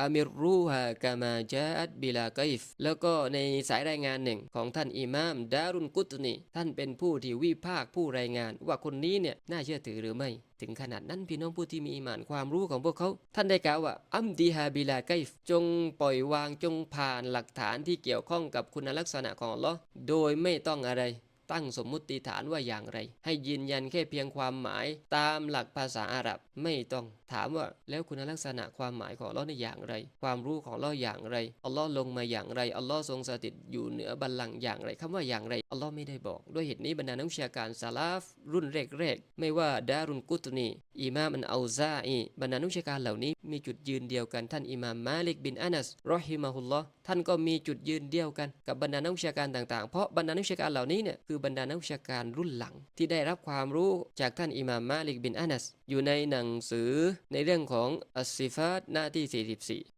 อามิรูฮากามาจาอัดบิลาไกฟแล้วก็ในสายรายงานหนึ่งของท่านอิหม่ามดารุนกุตนีท่านเป็นผู้ที่วิพากษ์ผู้รายงาน ว่าคนนี้เนี่ยน่าเชื่อถือหรือไม่ถึงขนาดนั้นพี่น้องผู้ที่มีอิหมานความรู้ของพวกเขา ท่านได้กล่าวว่า อัมดีฮาบิลาไกฟจงปล่อยวางจงผ่านหลักฐานที่เกี่ยวข้องกับคุณลักษณะของอัลลอฮ์โดยไม่ต้องอะไร ตั้งสมมุติฐานว่าอย่างไร ให้ยืนยันแค่เพียงความหมาย ตามหลักภาษาอาหรับไม่ต้องถามว่าแล้วคุณลักษณะความหมายของลอในอย่างไร ความรู้ของลออย่างไรอัลลอฮ์ลงมาอย่างไรอัลลอฮ์ทรงสถิตอยู่เหนือบัลลังก์อย่างไรคำว่าอย่างไรอัลลอฮ์ไม่ได้บอก ด้วยเหตุนี้บรรดานักวิชาการซาลาฟรุ่นแรกๆไม่ว่าดารุนกุตนีอิมามอันอัลซาอีบรรดานักวิชาการเหล่านี้มีจุดยืนเดียวกันท่านอิมามมาลิกบินอานัสรอฮิมาฮุลลอฮ์ท่านก็มีจุดยืนเดียวกันกับบรรดานักวิชาการต่างๆ เพราะบรรดานักวิชาการเหล่านี้เนี่ยคือบรรดานักวิชาการรุ่นหลัง ที่ได้รับความรู้จากท่านอิมามมาลิกบินอานัส อยู่ในหนังสือในเรื่องของอัสซิฟาตหน้าที่ 44